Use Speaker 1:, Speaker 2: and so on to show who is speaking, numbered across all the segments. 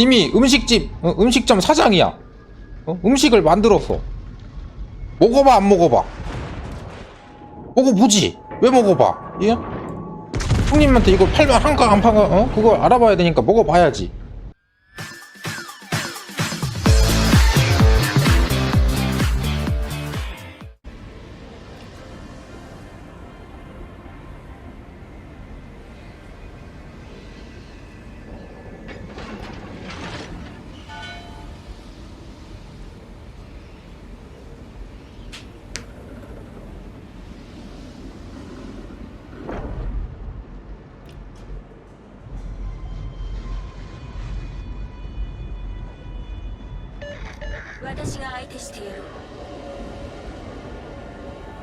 Speaker 1: 이미 음식집 어, 음식점 사장이야 어? 음식을 만들었어 먹어봐 안 먹어봐 먹어보지 왜 먹어봐 예? 형님한테 이거 팔면 한가 안 팔가 어? 그걸 알아봐야 되니까 먹어봐야지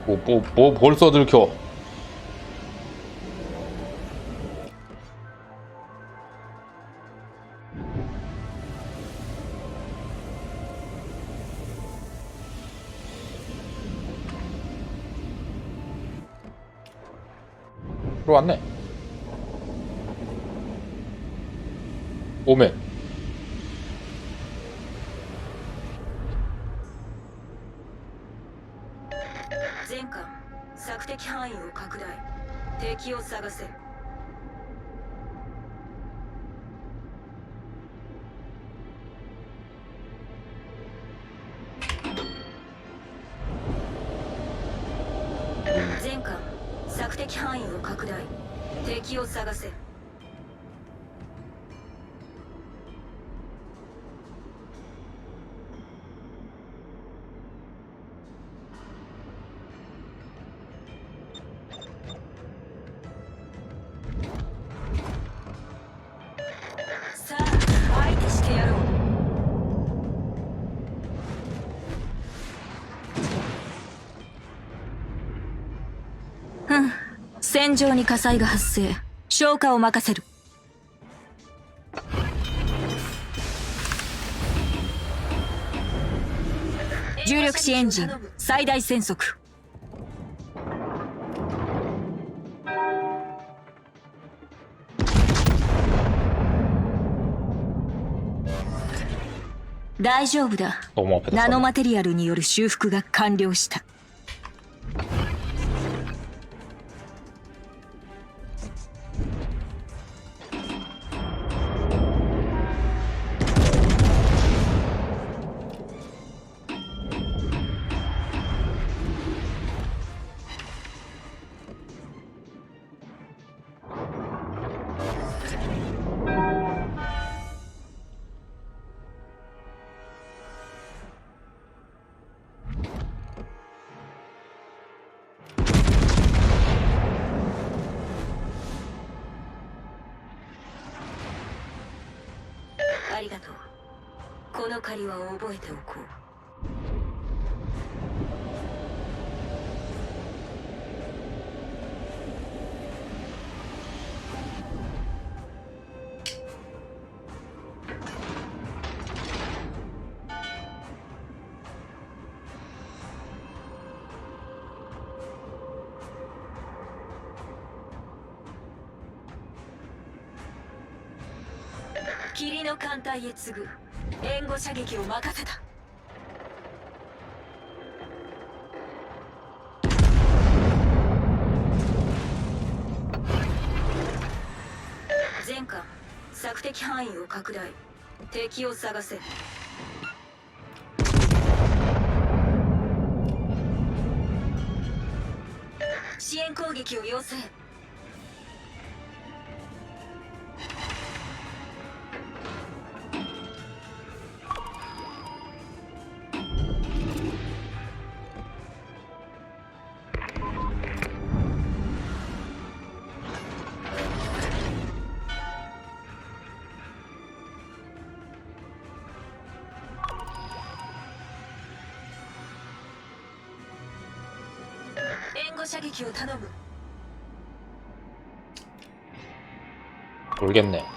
Speaker 1: 뭐 뭐 뭐 벌써 들켜. 들어왔네. 오메
Speaker 2: 範囲を拡大。敵を探せ。戦場に火災が発生。消火を任せる。重力子エンジン最大戦速。大丈夫だ。ナノマテリアルによる修復が完了した。りは覚えておこう。霧の艦隊へ次ぐ。援護射撃を任せた。全艦索敵範囲を拡大。敵を探せ。支援攻撃を要請。
Speaker 1: 모르겠네.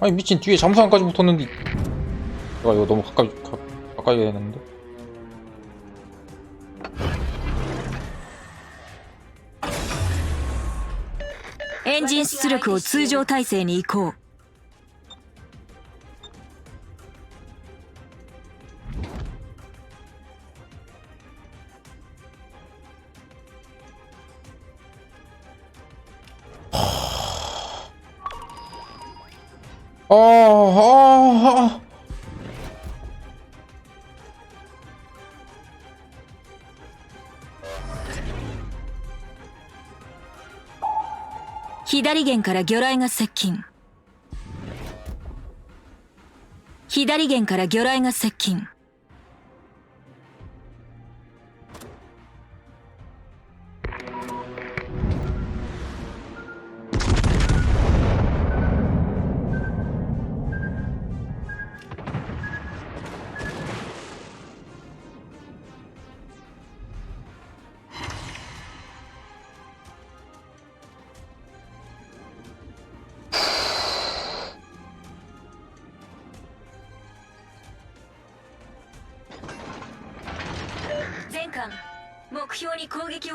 Speaker 1: 아니 미친 뒤에 잠수함까지 붙었는데 내가 이거 너무 가까이 가, 가까이 해야 되는데
Speaker 2: エンジン出力を通常体制に移行
Speaker 1: あ
Speaker 2: あ左舷から魚雷が接近左舷から魚雷が接近。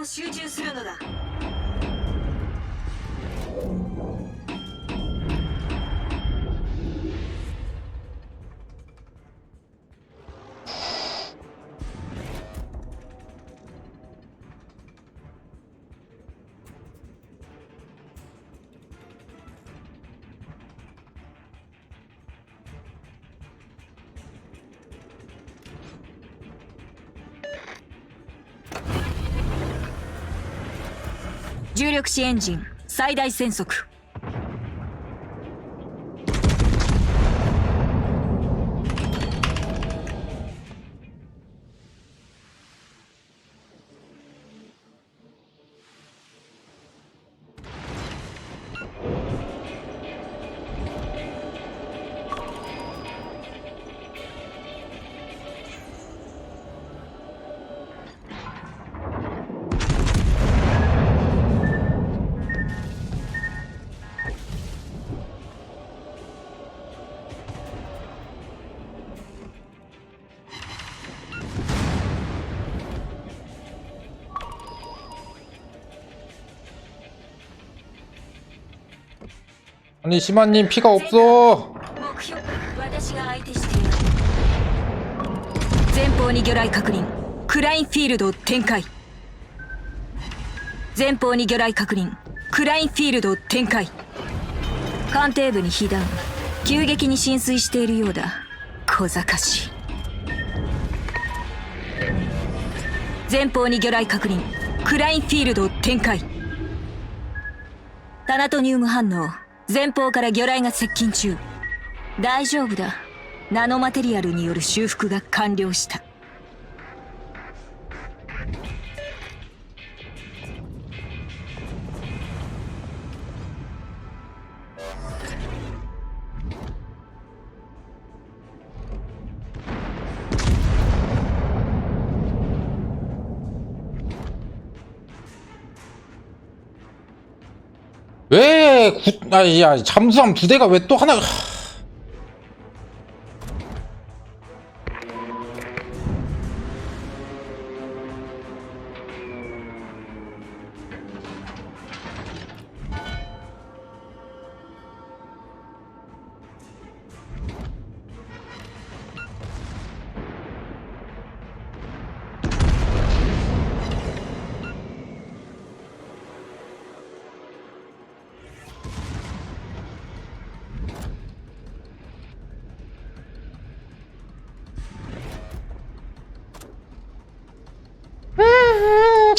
Speaker 2: を集中するのだ。重力子エンジン最大戦速
Speaker 1: 아니 시마님 피가 없어
Speaker 2: 目標私が相手している前方に魚雷確認クラインフィールドを展開前方に魚雷確認クラインフィールドを展開艦艇部に被弾急激に浸水しているようだ小賢しい前方に魚雷確認クラインフィールドを展開タナトニウム反応 前方から魚雷が接近中。大丈夫だ。ナノマテリアルによる修復が完了した「
Speaker 1: 왜 구, 아니 야 잠수함 두 대가 왜 또 하나 하...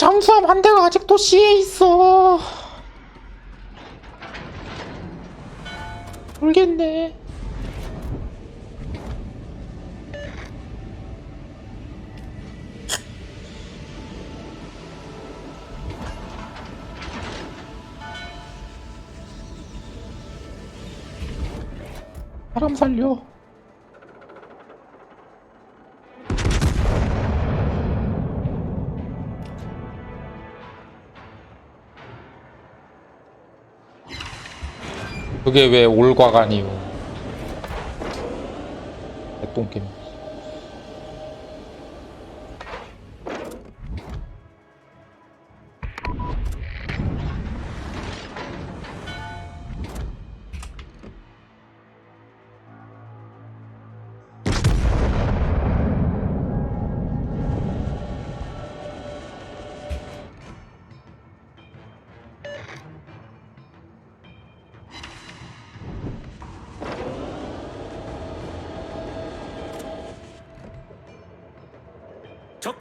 Speaker 1: 잠수함 한 대가 아직도 시에 있어. 모르겠네. 사람 살려. 그게 왜 올과간이요? 똥겜.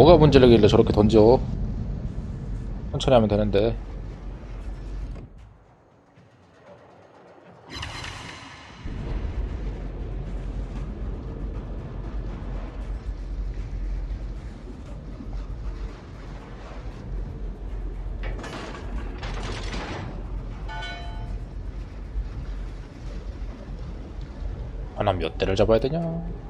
Speaker 1: 뭐가 문제라길래 저렇게 던져? 천천히 하면 되는데. 하나 몇 대를 잡아야 되냐?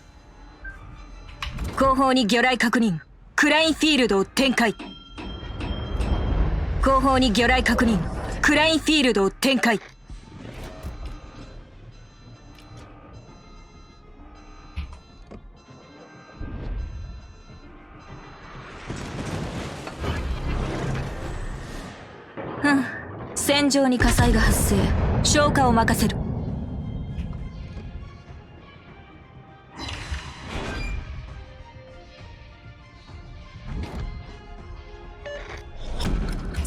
Speaker 2: 後方に魚雷確認。クラインフィールドを展開。後方に魚雷確認。クラインフィールドを展開。うん。戦場に火災が発生。消火を任せる。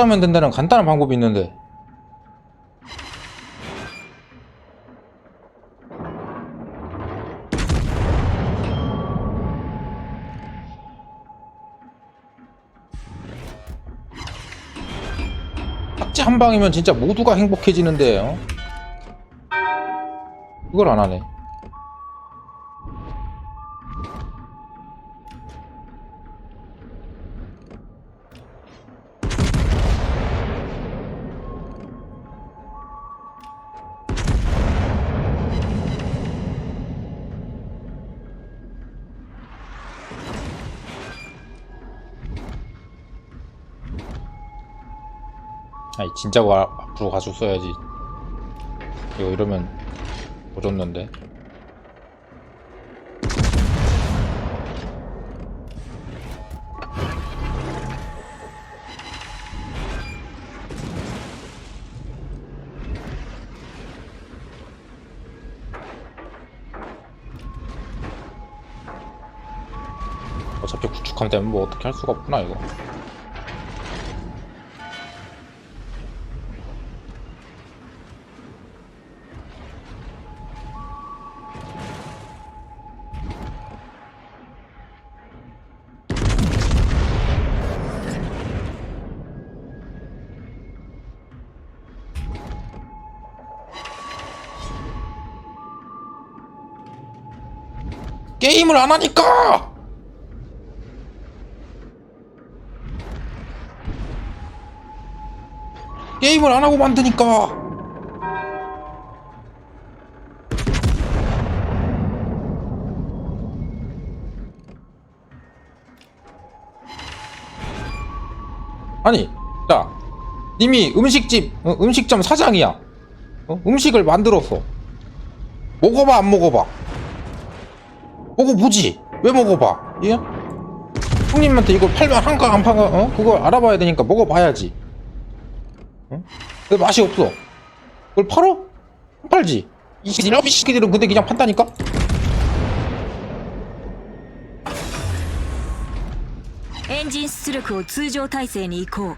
Speaker 1: 짜면 된다는 간단한 방법이 있는데. 딱지 한 방이면 진짜 모두가 행복해지는데요 어? 이걸 안 하네. 아니 진짜 가, 앞으로 가지고 써야지. 이거 이러면 오졌는데. 어차피 구축함 때문에 뭐 어떻게 할 수가 없구나 이거 게임을 안 하니까! 게임을 안 하고 만드니까! 아니, 야, 이미 음식집, 어, 음식점 사장이야. 어? 음식을 만들었어. 먹어봐, 안 먹어봐? 먹어보지. 왜 먹어봐? 예? 형님한테 이걸 팔면 한가 안 팔가 어? 그걸 알아봐야 되니까 먹어봐야지. 어? 왜 맛이 없어? 그걸 팔어? 안 팔지. 이 새끼들, 이 새끼들은 근데 그냥 판다니까?
Speaker 2: "エンジン出力を通常体制に移行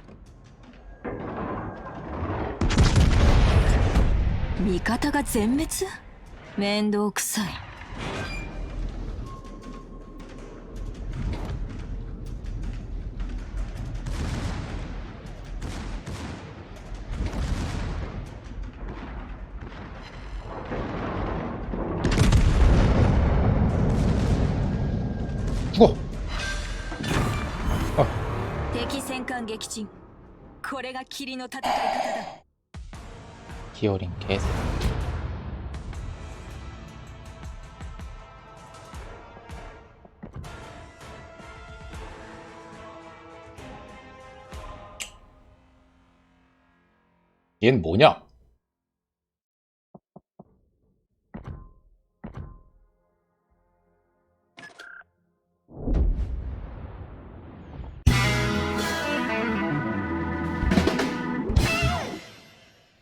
Speaker 2: 味方が全滅面倒くさい「 敵戦艦撃沈これが霧の戦い方だ
Speaker 1: 기어링 개새. 얘는 뭐냐?